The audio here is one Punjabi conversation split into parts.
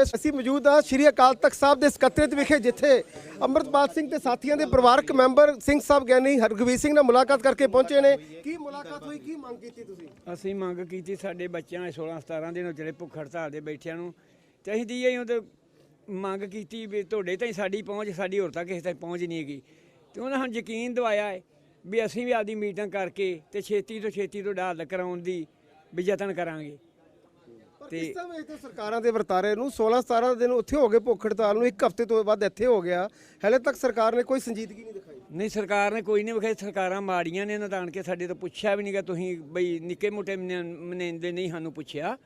ਹੋਏ ਅਸੀਂ ਮੌਜੂਦ ਹਾਂ ਸ਼੍ਰੀ ਅਕਾਲ ਤਖਤ ਸਾਹਿਬ ਦੇ ਸਕੱਤਰੇਤ ਵਿਖੇ, ਜਿੱਥੇ ਅੰਮ੍ਰਿਤਪਾਲ ਸਿੰਘ ਤੇ ਸਾਥੀਆਂ ਦੇ ਪਰਿਵਾਰਕ ਮੈਂਬਰ ਸਿੰਘ ਸਾਹਿਬ ਗਿਆਨੀ ਹਰਗਵੀਰ ਸਿੰਘ ਨਾਲ ਮੁਲਾਕਾਤ ਕਰਕੇ ਪਹੁੰਚੇ ਨੇ। ਕੀ ਮੁਲਾਕਾਤ ਹੋਈ? ਕੀ ਮੰਗ ਕੀਤੀ ਤੁਸੀਂ? ਅਸੀਂ ਮੰਗ ਕੀਤੀ ਸਾਡੇ ਬੱਚਿਆਂ ਦੇ 16 17 ਦਿਨ ਜਿਹੜੇ ਭੁੱਖ ਹੜਤਾਲ ਦੇ ਬੈਠਿਆਂ ਨੂੰ ਤੇ ਅਸੀਂ ਦੀ ਉਹ ਮੰਗ ਕੀਤੀ ਵੀ ਤੁਹਾਡੇ ਤਾਈਂ ਸਾਡੀ ਪਹੁੰਚ, ਸਾਡੀ ਹੋਰ ਤਾਂ ਕਿਸੇ ਤੱਕ ਪਹੁੰਚ ਨਹੀਂ ਹੈਗੀ। ਤੇ ਉਹਨਾਂ ਸਾਨੂੰ ਯਕੀਨ ਦਵਾਇਆ ਹੈ ਵੀ ਅਸੀਂ ਵੀ ਆਦੀ ਮੀਟਿੰਗ ਕਰਕੇ ਤੇ ਛੇਤੀ ਤੋਂ ਛੇਤੀ ਤੋਂ ਹੱਲ ਕਰਾਉਣ ਦੀ ਵੀ ਯਤਨ ਕਰਾਂਗੇ। ਤੇ- ਕਿਸ ਤਰ੍ਹਾਂ ਵੇਖਦੇ ਹੋ ਸਰਕਾਰਾਂ ਦੇ ਵਰਤਾਰੇ ਨੂੰ 16 17 ਦਿਨ ਉੱਥੇ ਹੋ ਗਏ ਭੁੱਖ ਹੜਤਾਲ ਨੂੰ ਇੱਕ ਹਫ਼ਤੇ ਤੋਂ ਬਾਅਦ ਇੱਥੇ ਹੋ ਗਿਆ। ਹਲੇ ਤੱਕ ਸਰਕਾਰ ਨੇ ਕੋਈ ਸੰਜੀਦਗੀ ਨਹੀਂ ਦਿਖਾਈ। ਨਹੀਂ ਸਰਕਾਰ ਨੇ ਕੋਈ ਨਹੀਂ ਵਿਖਾਈ ਸਰਕਾਰਾਂ ਮਾੜੀਆਂ ਨੇ ਤਾਂ ਆਣ ਕੇ ਸਾਡੇ ਤੋਂ ਪੁੱਛਿਆ ਵੀ ਨਹੀਂਗਾ ਤੁਸੀਂ ਬਈ ਨਿੱਕੇ ਮੋਟੇ ਮਨੇਂਦੇ ਨਹੀਂ ਸਾਨੂੰ ਪੁੱਛਿਆ।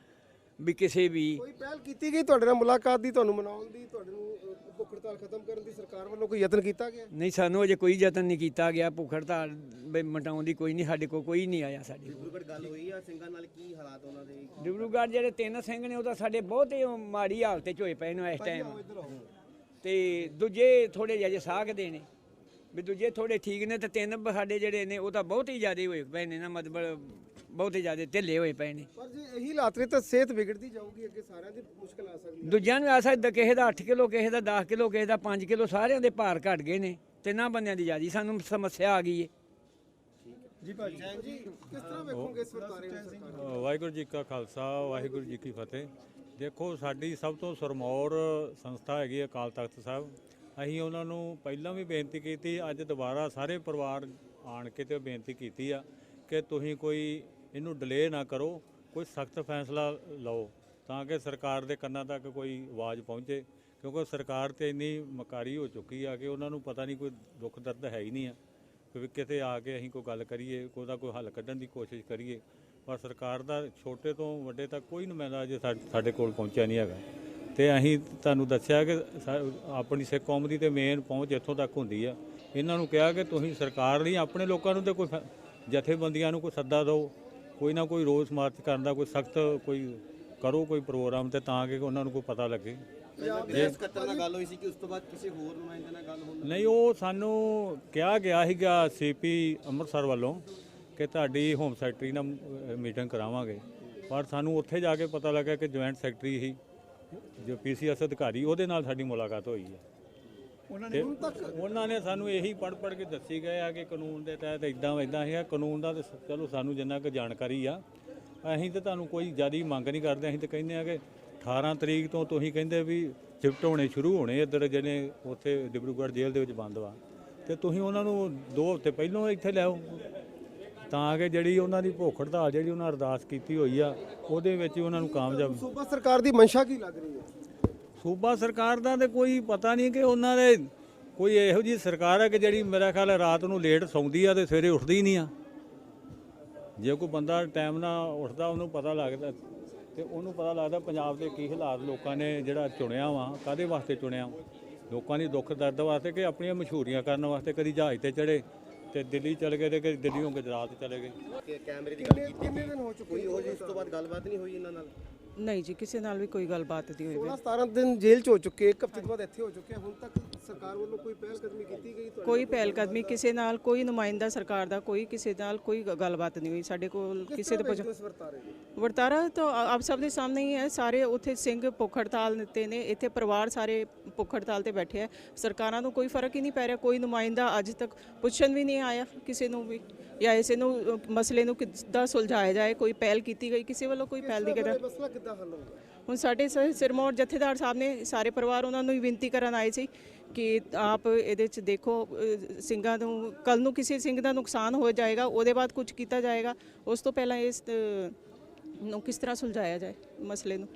ਵੀ ਕਿਸੇ ਵੀ ਕੋਈ ਪਹਿਲ ਕੀਤੀ ਗਈ ਤੁਹਾਡੇ ਨਾਲ ਮੁਲਾਕਾਤ ਦੀ ਤੁਹਾਨੂੰ ਮਨਾਉਣ ਦੀ ਤੁਹਾਡੇ ਨੂੰ ਅ, ਭੁੱਖ ਹੜਤਾਲ ਖਤਮ ਕਰਨ ਦੀ ਸਰਕਾਰ ਵੱਲੋਂ ਕੋਈ ਯਤਨ ਕੀਤਾ ਗਿਆ? ਨਹੀਂ ਸਾਨੂੰ ਅਜੇ ਕੋਈ ਯਤਨ ਨਹੀਂ ਕੀਤਾ ਗਿਆ। ਭੁੱਖ ਹੜਤਾਲ ਬਈ ਮਟਾਉਣ ਦੀ ਕੋਈ ਨਹੀਂ ਸਾਡੇ ਕੋਲ ਕੋਈ ਨਹੀਂ ਆਇਆ ਸਾਡੇ। ਕੋਲ ਡਿਬਰੂਗੜ੍ਹ ਗੱਲ ਹੋਈ ਆ ਸਿੰਘਾਂ ਨਾਲ ਕੀ ਹਾਲਾਤ ਉਹਨਾਂ ਦੇ? ਡਿਬਰੂਗੜ੍ਹ ਜਿਹੜੇ ਤਿੰਨ ਸਿੰਘ ਨੇ ਉਹ ਤਾਂ ਸਾਡੇ ਬਹੁਤ ਹੀ ਮਾੜੀ ਹਾਲਤ 'ਚ ਹੋਏ ਪਏ ਨੇ ਇਸ ਟਾਈਮ ਤੇ ਦੂਜੇ ਥੋੜੇ ਜਿਹੇ ਸਾਖਦੇ ਨੇ। ਵੀ ਦੂਜੇ ਥੋੜੇ ਠੀਕ ਨੇ ਤੇ ਤਿੰਨ ਬ- ਸਾਡੇ ਜਿਹੜੇ ਨੇ ਉਹ ਤਾਂ ਬਹੁਤ ਹੀ ਜ਼ਿਆਦਾ ਹੋਏ ਪਏ ਨੇ ਨਾ ਮਤਲਬ ਬਹੁਤ ਹੀ ਜ਼ਿਆਦਾ ਢਿੱਲੇ ਹੋਏ ਪਏ ਨੇ। ਪਰ ਜੇ ਇਹੀ ਹਾਲਾਤ ਰਹੇ ਤਾਂ ਸਿਹਤ ਵਿਗੜਦੀ ਜਾਊਗੀ ਅੱਗੇ ਸਾਰਿਆਂ ਦੀ ਮੁਸ਼ਕਲ ਆ ਸਕਦੀ ਦੂਜਿਆਂ ਨੂੰ ਆ ਸਕਦਾ ਕਿਸੇ ਦਾ 8 ਕਿਲੋ ਕਿਸੇ ਦਾ 10 ਕਿਲੋ ਕਿਸੇ ਦਾ 5 ਕਿਲੋ ਸਾਰਿਆਂ ਦੇ ਭਾਰ ਘਟ ਗਏ ਨੇ ਤਿੰਨਾਂ ਬੰਦਿਆਂ ਦੀ ਜ਼ਿਆਦੀ। ਸਾਨੂੰ ਸਮੱਸਿਆ ਆ ਗਈ ਏ। ਜੀ ਭਾਜੀ। ਜੀ ਕਿਸ ਤਰ੍ਹਾਂ ਵੇਖੋਗੇ ਇਸ ਵਰਤਾਰੇ ਨੂੰ ਸਰਕਾਰ ਅ, ਵਾਹਿਗੁਰੂ ਜੀ ਕਾ ਖਾਲਸਾ ਵਾਹਿਗੁਰੂ ਜੀ ਕੀ ਫਤਿਹ। ਦੇਖੋ ਸਾਡੀ ਸਭ ਤੋਂ ਸਰਮੌਰ ਸੰਸਥਾ ਹੈਗੀ ਹੈ ਅਕਾਲ ਤਖਤ ਸਾਹਿਬ। ਅਸੀਂ ਉਹਨਾਂ ਨੂੰ ਪਹਿਲਾਂ ਵੀ ਬੇਨਤੀ ਕੀਤੀ ਅੱਜ ਦੁਬਾਰਾ ਸਾਰੇ ਪਰਿਵਾਰ ਆਣ ਕੇ ਤੇ ਬੇਨਤੀ ਕੀਤੀ ਆ ਕਿ ਤੁਸੀਂ ਕੋਈ ਇਹਨੂੰ ਡਿਲੇ ਨਾ ਕਰੋ, ਕੋਈ ਸਖਤ ਫੈਸਲਾ ਲਓ, ਤਾਂ ਕਿ ਸਰਕਾਰ ਦੇ ਕੰਨਾਂ ਤੱਕ ਕੋਈ ਆਵਾਜ਼ ਪਹੁੰਚੇ, ਕਿਉਂਕਿ ਸਰਕਾਰ ਤੇ ਇੰਨੀ ਮਕਾਰੀ ਹੋ ਚੁੱਕੀ ਆ ਕਿ ਉਹਨਾਂ ਨੂੰ ਪਤਾ ਨਹੀਂ ਕੋਈ ਦੁੱਖ ਦਰਦ ਹੈ ਹੀ ਨਹੀਂ ਆ, ਕਿ ਕਿਤੇ ਆ ਕੇ ਅਸੀਂ ਕੋਈ ਗੱਲ ਕਰੀਏ ਉਹਦਾ ਕੋਈ ਹੱਲ ਕੱਢਣ ਦੀ ਕੋਸ਼ਿਸ਼ ਕਰੀਏ, ਪਰ ਸਰਕਾਰ ਦਾ ਛੋਟੇ ਤੋਂ ਵੱਡੇ ਤੱਕ ਕੋਈ ਨੁਮਾਇੰਦਾ ਅਜੇ ਸਾ- ਸਾਡੇ ਕੋਲ ਪਹੁੰਚਿਆ ਨਹੀਂ ਹੈਗਾ। ਤੇ ਅਸੀਂ ਤੁਹਾਨੂੰ ਦੱਸਿਆ ਕਿ ਸਾ- ਆਪਣੀ ਸਿੱਖ ਕੌਮ ਦੀ ਤੇ ਮੇਨ ਪਹੁੰਚ ਇੱਥੋਂ ਤੱਕ ਹੁੰਦੀ ਆ। ਇਹਨਾਂ ਨੂੰ ਕਿਹਾ ਕਿ ਤੁਸੀਂ ਸਰਕਾਰ ਲਈ ਆਪਣੇ ਲੋਕਾਂ ਨੂੰ ਤੇ ਕੋਈ ਫ- ਜਥੇਬੰਦੀਆਂ ਨੂੰ ਕੋਈ ਸੱਦਾ ਦਿਓ। ਕੋਈ ਨਾ ਕੋਈ ਰੋਸ ਮਾਰਚ ਕਰਨ ਦਾ ਕੋਈ ਸਖਤ ਕੋਈ ਕਰੋ ਕੋਈ ਪ੍ਰੋਗਰਾਮ ਤੇ ਤਾਂ ਕਿ ਉਹਨਾਂ ਨੂੰ ਕੋਈ ਪਤਾ ਲੱਗੇ। ਜੇ ਸਕੱਤਰ ਨਾਲ ਗੱਲ ਹੋਈ ਸੀ ਕਿ ਉਸ ਤੋਂ ਬਾਅਦ ਕਿਸੇ ਹੋਰ ਨੁਮਾਇੰਦੇ ਨਾਲ ਗੱਲ ਹੋਣ ਨਹੀਂ ਉਹ ਸਾਨੂੰ ਕਿਹਾ ਗਿਆ ਸੀਗਾ ਸੀਪੀ ਅੰਮ੍ਰਿਤਸਰ ਵੱਲੋਂ ਕਿ ਤੁਹਾਡੀ ਹੋਮ ਸੈਕਟਰੀ ਨਾਲ ਮੀਟਿੰਗ ਕਰਾਵਾਂਗੇ। ਪਰ ਸਾਨੂੰ ਉੱਥੇ ਜਾ ਕੇ ਪਤਾ ਲੱਗਾ ਕਿ ਜੁਆਇੰਟ ਸੈਕਟਰੀ ਹੀ ਜੋ ਪੀਸੀਐਸ ਅਧਿਕਾਰੀ ਉਹਦੇ ਨਾਲ ਸਾਡੀ ਮੁਲਾਕਾਤ ਹੋਈ ਹੈ। ਉਹਨਾਂ ਨੇ ਉਹਨਾਂ ਨੇ ਸਾਨੂੰ ਇਹੀ ਪੜ ਪੜ ਕੇ ਦੱਸੀ ਗਏ ਆ ਕਿ ਕਾਨੂੰਨ ਦੇ ਤਹਿਤ ਇਦਾਂ ਇਦਾਂ ਹੈਗਾ ਕਾਨੂੰਨ ਦਾ ਤੇ ਚਲੋ ਸਾਨੂੰ ਜਿੰਨਾ ਕੁ ਜਾਣਕਾਰੀ ਆ ਅਸੀਂ ਤੇ ਤੁਹਾਨੂੰ ਕੋਈ ਜ਼ਿਆਦੀ ਮੰਗ ਨਹੀਂ ਕਰਦੇ ਅਸੀਂ ਤੇ ਕਹਿੰਦੇ ਆ ਕਿ 18 ਤਰੀਕ ਤੋਂ ਤੁਸੀਂ ਕਹਿੰਦੇ ਵੀ ਸ਼ਿਫਟ ਹੋਣੇ ਸ਼ੁਰੂ ਹੋਣੇ ਇੱਧਰ ਜਿਹੜੇ ਉੱਥੇ ਡਿਬਰੂਗੜ੍ਹ ਜੇਲ੍ਹ ਦੇ ਵਿੱਚ ਬੰਦ ਵਾ ਤੇ ਤੁਸੀਂ ਉਹਨਾਂ ਨੂੰ 2 ਹਫ਼ਤੇ ਪਹਿਲਾਂ ਇੱਥੇ ਲਿਆਓ ਤਾਂ ਕਿ ਜਿਹੜੀ ਉਹਨਾਂ ਦੀ ਭੁੱਖ ਹੜਤਾਲ ਜਿਹੜੀ ਉਹਨਾਂ ਅਰਦਾਸ ਕੀਤੀ ਹੋਈ ਆ ਉਹਦੇ ਵਿੱਚ ਹੀ ਉਹਨਾਂ ਨੂੰ ਕਾਮਯਾਬ ਸੂਬਾ ਸਰਕਾਰ ਦੀ ਮਨਸ਼ਾ ਕੀ ਲੱਗ ਰਹੀ ਹੈ? ਸੂਬਾ ਸਰਕਾਰ ਦਾ ਤੇ ਕੋਈ ਪਤਾ ਨਹੀਂ ਕਿ ਉਹਨਾਂ ਦੇ ਕੋਈ ਇਹੋ ਜੀ ਸਰਕਾਰ ਹੈ ਕਿ ਜਿਹੜੀ ਮੇਰਾ ਖਿਆਲ ਹੈ ਰਾਤ ਨੂੰ ਲੇਟ ਸੌਂਦੀ ਆ ਤੇ ਸਵੇਰੇ ਉੱਠਦੀ ਨਹੀਂ ਆ। ਜੇ ਕੋਈ ਬੰਦਾ ਟਾਈਮ ਨਾਲ ਉੱਠਦਾ ਉਹਨੂੰ ਪਤਾ ਲੱਗਦਾ ਤੇ ਉਹਨੂੰ ਪਤਾ ਲੱਗਦਾ ਪੰਜਾਬ ਦੇ ਕੀ ਹਾਲਾਤ ਲੋਕਾਂ ਨੇ ਜਿਹੜਾ ਚੁਣਿਆ ਵਾ ਕਾਦੇ ਵਾਸਤੇ ਚੁਣਿਆ? ਲੋਕਾਂ ਦੀ ਦੁੱਖ ਦਰਦ ਵਾਸਤੇ ਕਿ ਆਪਣੀਆਂ ਮਸ਼ਹੂਰੀਆਂ ਕਰਨ ਵਾਸਤੇ ਕਦੀ ਜਹਾਜ਼ ਤੇ ਚੜੇ ਤੇ ਦਿੱਲੀ ਚਲੇ ਗਏ ਤੇ ਕਦੀ ਦਿੱਲੀੋਂ ਗੁਜਰਾਤ ਚਲੇ ਗਏ? ਕੈਮਰੇ ਦੀ ਗੱਲ ਕੀਤੀ ਕਿੰਨੇ ਦਿਨ ਹੋ ਚੁੱਕੇ ਹੋ ਜੀ ਉਸ ਤੋਂ ਬਾਅਦ ਗੱਲਬਾਤ ਨਹੀਂ ਹੋਈ ਇਹਨਾਂ ਨਾਲ? ਨਹੀਂ ਜੀ ਕਿਸੇ ਨਾਲ ਵੀ ਕੋਈ ਗੱਲਬਾਤ ਨਹੀਂ ਹੋਈ 16 17 ਦਿਨ ਜੇਲ੍ਹ ਚ ਹੋ ਚੁੱਕੇ ਇੱਕ ਹਫ਼ਤੇ ਤੋਂ ਬਾਅਦ ਇੱਥੇ ਹੋ ਚੁੱਕੇ ਹੁਣ ਤੱਕ ਸਰਕਾਰ ਵੱਲੋਂ ਕੋਈ ਪਹਿਲ ਕਦਮੀ ਕੀਤੀ ਗਈ ਤੁਹਾਡੇ ਕੋਈ ਪਹਿਲ ਕਦਮੀ ਕਿਸੇ ਨਾਲ ਕੋਈ ਨੁਮਾਇੰਦਾ ਸਰਕਾਰ ਦਾ ਕੋਈ ਕਿਸੇ ਨਾਲ ਕੋਈ ਗ- ਗੱਲਬਾਤ ਨਹੀਂ ਹੋਈ। ਸਾਡੇ ਕੋਲ ਕਿਸੇ ਦੇ ਪੁੱਛ ਇਸ ਵਰਤਾਰੇ ਨੂੰ ਵਰਤਾਰਾ ਤਾਂ ਆ- ਆਪ ਸਭ ਦੇ ਸਾਹਮਣੇ ਹੀ ਹੈ। ਸਾਰੇ ਉੱਥੇ ਸਿੰਘ ਭੁੱਖ ਹੜਤਾਲ ਤੇ ਨੇ। ਇੱਥੇ ਪਰਿਵਾਰ ਸਾਰੇ ਭੁੱਖ ਹੜਤਾਲ ਤੇ ਬੈਠੇ ਆ। ਸਰਕਾਰਾਂ ਨੂੰ ਕੋਈ ਫ਼ਰਕ ਹੀ ਨਹੀਂ ਪੈ ਰਿਹਾ। ਕੋਈ ਨੁਮਾਇੰਦਾ ਅੱਜ ਤੱਕ ਪੁੱਛਣ ਵੀ ਨਹੀਂ ਆਇਆ ਕਿਸੇ ਨੂੰ ਵੀ। ਜਾਂ ਇਸੇ ਨੂੰ ਮਸਲੇ ਨੂੰ ਕਿੱਦਾਂ ਸੁਲਝਾਇਆ ਜਾਏ ਕੋਈ ਪਹਿਲ ਕੀਤੀ ਗਈ ਕਿਸੇ ਵੱਲੋਂ ਕੋਈ ਪਹਿਲ ਦੀ ਕਦਰ ਮਸਲਾ ਕਿੱਦਾਂ ਹੱਲ ਹੋਊਗਾ? ਹੁਣ ਸਾਡੇ ਸਿਰਮੌਰ ਜਥੇਦਾਰ ਸਾਹਿਬ ਨੇ ਸਾਰੇ ਪਰਿਵਾਰ ਉਹਨਾਂ ਨੂੰ ਹੀ ਬੇਨਤੀ ਕਰਨ ਆਏ ਸੀ ਕਿ ਆਪ ਇਹਦੇ ਚ ਦੇਖੋ ਸਿੰਘਾਂ ਨੂੰ ਕੱਲ ਨੂੰ ਕਿਸੇ ਸਿੰਘ ਦਾ ਨੁਕਸਾਨ ਹੋ ਜਾਏਗਾ ਉਹਦੇ ਬਾਅਦ ਕੁਝ ਕੀਤਾ ਜਾਏਗਾ। ਉਸ ਤੋਂ ਪਹਿਲਾਂ ਇਸ ਨੂੰ ਕਿਸ ਤਰ੍ਹਾਂ ਸੁਲਝਾਇਆ ਜਾਏ ਮਸਲੇ ਨੂੰ?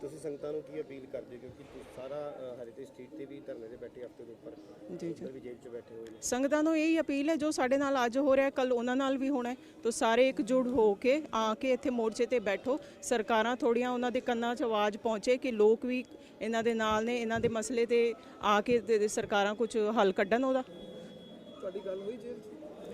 ਤੁਸੀਂ ਸੰਗਤਾਂ ਨੂੰ ਕੀ ਅਪੀਲ ਕਰਦੇ ਕਿਉਂਕਿ ਸਾਰਾ ਹਰੀਤੇ ਸਟਰੀਟ ਤੇ ਵੀ ਧਰਨੇ ਦੇ ਬੈਠੇ ਹਫ਼ਤੇ ਦੇ ਉੱਪਰ। ਜੀ ਜੀ। ਉੱਧਰ ਵੀ ਜੇਲ੍ਹ 'ਚ ਬੈਠੇ ਹੋਏ ਨੇ। ਸੰਗਤਾਂ ਨੂੰ ਇਹੀ ਅਪੀਲ ਹੈ ਜੋ ਸਾਡੇ ਨਾਲ ਅੱਜ ਹੋ ਰਿਹਾ ਕੱਲ ਉਹਨਾਂ ਨਾਲ ਵੀ ਹੋਣਾ ਹੈ। ਤਾਂ ਸਾਰੇ ਇਕਜੁੱਟ ਹੋ ਕੇ ਆ ਕੇ ਇੱਥੇ ਮੋਰਚੇ ਤੇ ਬੈਠੋ। ਸਰਕਾਰਾਂ ਥੋੜੀਆਂ ਉਹਨਾਂ ਦੇ ਕੰਨਾਂ 'ਚ ਆਵਾਜ਼ ਪਹੁੰਚੇ ਕਿ ਲੋਕ ਵੀ ਇਹਨਾਂ ਦੇ ਨਾਲ ਨੇ ਇਹਨਾਂ ਦੇ ਮਸਲੇ ਤੇ ਆ ਕੇ ਤੇ ਸਰਕਾਰਾਂ ਕੁਝ ਹੱਲ ਕੱਢਣ ਉਹਦਾ। ਤੁਹਾਡੀ ਗੱਲ ਹੋਈ ਜੇਲ੍ਹ 'ਚ?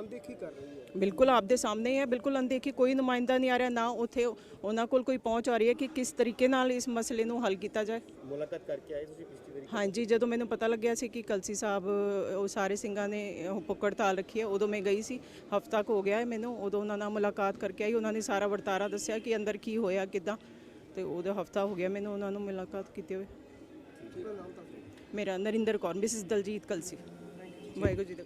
ਅਣਦੇਖੀ ਕਰ ਰਹੀ ਹੈ। ਬਿਲਕੁਲ ਆਪਦੇ ਸਾਹਮਣੇ ਹੀ ਹੈ ਬਿਲਕੁਲ ਅਣਦੇਖੀ ਕੋਈ ਨੁਮਾਇੰਦਾ ਨਹੀਂ ਆ ਰਿਹਾ ਨਾ ਉੱਥੇ ਉਹਨਾਂ ਕੋਲ ਕੋਈ ਪਹੁੰਚ ਆ ਰਹੀ ਹੈ ਕਿ ਕਿਸ ਤਰੀਕੇ ਨਾਲ ਇਸ ਮਸਲੇ ਨੂੰ ਹੱਲ ਕੀਤਾ ਜਾਏ। ਮੁਲਾਕਾਤ ਕਰਕੇ ਆਏ ਤੁਸੀਂ ਪਿਛਲੀ ਵਾਰੀ? ਹਾਂਜੀ ਜਦੋਂ ਮੈਨੂੰ ਪਤਾ ਲੱਗਿਆ ਸੀ ਕਿ ਕਲਸੀ ਸਾਹਿਬ ਉਹ ਸਾਰੇ ਸਿੰਘਾਂ ਨੇ ਉਹ ਪੁੱਕੜ ਤਾਲ ਰੱਖੀ ਹੈ ਉਦੋਂ ਮੈਂ ਗਈ ਸੀ। ਹਫ਼ਤਾ ਕੁ ਹੋ ਗਿਆ ਹੈ ਮੈਨੂੰ ਉਦੋਂ ਉਹਨਾਂ ਨਾਲ ਮੁਲਾਕਾਤ ਕਰਕੇ ਆਈ ਉਹਨਾਂ ਨੇ ਸਾਰਾ ਵਰਤਾਰਾ ਦੱਸਿਆ ਕਿ ਅੰਦਰ ਕੀ ਹੋਇਆ ਕਿਦਾਂ। ਤੇ ਉਹਦਾ ਹਫ਼ਤਾ ਹੋ ਗਿਆ ਮੈਨੂੰ ਉਹਨਾਂ ਨੂੰ ਮੁਲਾਕਾਤ ਕੀਤੇ ਹੋਏ ਮੇਰਾ ਨਰਿੰਦਰ ਕੌਰ ਮਿਸਿਸ ਦਲਜੀਤ ਕਲਸੀ। ਵਾਹਿਗੁਰੂ ਜੀ ਦਾ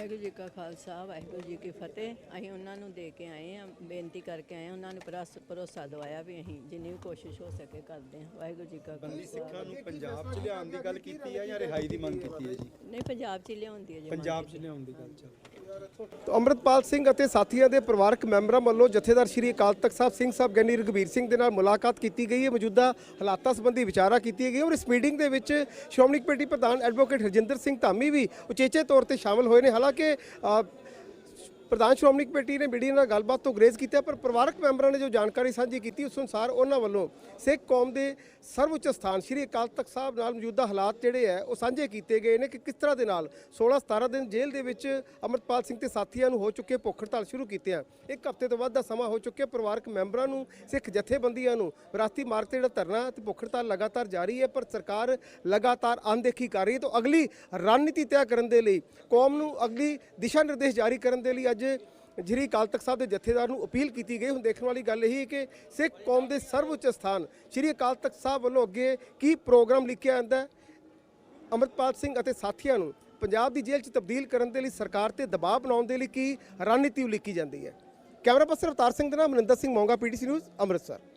ਵਾਹਿਗੁਰੂ ਜੀ ਕਾ ਖਾਲਸਾ ਵਾਹਿਗੁਰੂ ਜੀ ਕੀ ਫਤਿਹ। ਅਸੀਂ ਉਹਨਾਂ ਨੂੰ ਦੇ ਕੇ ਆਏ ਆ ਬੇਨਤੀ ਕਰਕੇ ਆਏ ਹਾਂ ਉਹਨਾਂ ਨੂੰ ਭਰੋਸ- ਭਰੋਸਾ ਦਵਾਇਆ ਵੀ ਅਸੀਂ ਜਿੰਨੀ ਵੀ ਕੋਸ਼ਿਸ਼ ਹੋ ਸਕੇ ਕਰਦੇ ਹਾਂ। ਵਾਹਿਗੁਰੂ ਜੀ ਕਾ ਖਾਲਸਾ ਸਿੱਖਾਂ ਨੂੰ ਪੰਜਾਬ 'ਚ ਲਿਆਉਣ ਦੀ ਗੱਲ ਕੀਤੀ ਹੈ ਜਾਂ ਰਿਹਾਈ ਦੀ ਮੰਗ ਕੀਤੀ ਹੈ ਜੀ? ਨਹੀਂ ਪੰਜਾਬ 'ਚ ਹੀ ਲਿਆਉਂਦੀ ਹੈ ਜੀ ਪੰਜਾਬ 'ਚ ਲਿਆਉਣ ਦੀ ਗੱਲ ਚੱਲ ਅੰਮ੍ਰਿਤਪਾਲ ਸਿੰਘ ਅਤੇ ਸਾਥੀਆਂ ਦੇ ਪਰਿਵਾਰਕ ਮੈਂਬਰਾਂ ਵੱਲੋਂ ਜਥੇਦਾਰ ਸ਼੍ਰੀ ਅਕਾਲ ਤਖਤ ਸਾਹਿਬ ਸਿੰਘ ਸਾਹਿਬ ਗਿਆਨੀ ਰਘਬੀਰ ਸਿੰਘ ਦੇ ਨਾਲ ਮੁਲਾਕਾਤ ਕੀਤੀ ਗਈ ਹੈ। ਮੌਜੂਦਾ ਹਾਲਾਤਾਂ ਸੰਬੰਧੀ ਵਿਚਾਰਾ ਕੀਤੀ ਗਈ ਔਰ ਇਸ ਮੀਟਿੰਗ ਦੇ ਵਿੱਚ ਸ਼੍ਰੋਮਣੀ ਕਮੇਟੀ ਪ੍ਰਧਾਨ ਐਡਵੋਕੇਟ ਹਰਜਿੰਦਰ ਸਿੰਘ ਧਾਮੀ ਵੀ ਉਚੇਚੇ ਤੌਰ ਤੇ ਸ਼ਾਮਲ ਹੋਏ ਨੇ। ਹਾਲਾਂਕਿ ਅ, ਪ੍ਰਧਾਨ ਸ਼੍ਰੋਮਣੀ ਕਮੇਟੀ ਨੇ ਮੀਡੀਆ ਨਾਲ ਗੱਲਬਾਤ ਤੋਂ ਗਰੇਜ਼ ਕੀਤਾ ਪਰ ਪਰਿਵਾਰਕ ਮੈਂਬਰਾਂ ਨੇ ਜੋ ਜਾਣਕਾਰੀ ਸਾਂਝੀ ਕੀਤੀ, ਉਸ ਅਨੁਸਾਰ ਉਹਨਾਂ ਵੱਲੋਂ ਸਿੱਖ ਕੌਮ ਦੇ ਸਰਵਉੱਚ ਸਥਾਨ ਸ੍ਰੀ ਅਕਾਲ ਤਖਤ ਸਾਹਿਬ ਨਾਲ ਮੌਜੂਦਾ ਹਾਲਾਤ ਜਿਹੜੇ ਹੈ, ਉਹ ਸਾਂਝੇ ਕੀਤੇ ਗਏ ਨੇ ਕਿ ਕਿਸ ਤਰ੍ਹਾਂ ਦੇ ਨਾਲ 16 17 ਦਿਨ ਜੇਲ੍ਹ ਦੇ ਵਿੱਚ ਅਮਰਪਾਲ ਸਿੰਘ ਤੇ ਸਾਥੀਆਂ ਨੂੰ ਹੋ ਚੁੱਕੇ ਭੁੱਖ ਹੜਤਾਲ ਸ਼ੁਰੂ ਕੀਤੀ ਆ ਇੱਕ ਹਫ਼ਤੇ ਤੋਂ ਵੱਧ ਦਾ ਸਮਾਂ ਹੋ ਚੁੱਕਿਆ, ਪਰਿਵਾਰਕ ਮੈਂਬਰਾਂ ਨੂੰ, ਸਿੱਖ ਜਥੇਬੰਦੀਆਂ ਨੂੰ ਵਿਰਾਸਤੀ ਮਾਰਗ ਤੇ ਜਿਹੜਾ ਧਰਨਾ ਤੇ ਭੁੱਖ ਹੜਤਾਲ ਲਗਾਤਾਰ ਜਾਰੀ ਹੈ, ਪਰ ਸਰਕਾਰ ਲਗਾਤਾਰ ਅਣਦੇਖੀ ਕਰ ਰਹੀ ਹੈ। ਤਾਂ ਅਗਲੀ ਰਣਨੀਤੀ ਤੈਅ ਕਰਨ ਦੇ ਲਈ ਕੌਮ ਨੂੰ ਅਗਲੀ ਦਿਸ਼ਾ ਨਿਰਦੇਸ਼ ਜਾਰੀ ਕਰਨ ਦੇ ਲਈ ਅੱਜ ਜਿਹੜੀ ਅਕਾਲ ਤਖਤ ਸਾਹਿਬ ਦੇ ਜਥੇਦਾਰ ਨੂੰ ਅਪੀਲ ਕੀਤੀ ਗਈ, ਹੁਣ ਦੇਖਣ ਵਾਲੀ ਗੱਲ ਇਹ ਹੈ ਕਿ ਸਿੱਖ ਕੌਮ ਦੇ ਸਰਵਉੱਚ ਸਥਾਨ, ਸ੍ਰੀ ਅਕਾਲ ਤਖਤ ਸਾਹਿਬ ਵੱਲੋਂ ਅੱਗੇ ਕੀ ਪ੍ਰੋਗਰਾਮ ਲਿਖਿਆ ਜਾਂਦਾ ਹੈ? ਅਮਰਪਾਲ ਸਿੰਘ ਅਤੇ ਸਾਥੀਆਂ ਨੂੰ ਪੰਜਾਬ ਦੀ ਜੇਲ੍ਹ 'ਚ ਤਬਦੀਲ ਕਰਨ ਦੇ ਲਈ ਸਰਕਾਰ ਤੇ ਦਬਾਅ ਬਣਾਉਣ ਦੇ ਲਈ ਕੀ ਰਣਨੀਤੀ ਉਲੀਕੀ ਜਾਂਦੀ ਹੈ? ਕੈਮਰਾ ਪਰਸਨ ਅਵਤਾਰ ਸਿੰਘ ਦੇ ਨਾਲ ਮਨਿੰਦਰ ਸਿੰਘ ਮੌਂਗਾ, ਪੀਟੀਸੀ ਨਿਊਜ਼, ਅੰਮ੍ਰਿਤਸਰ।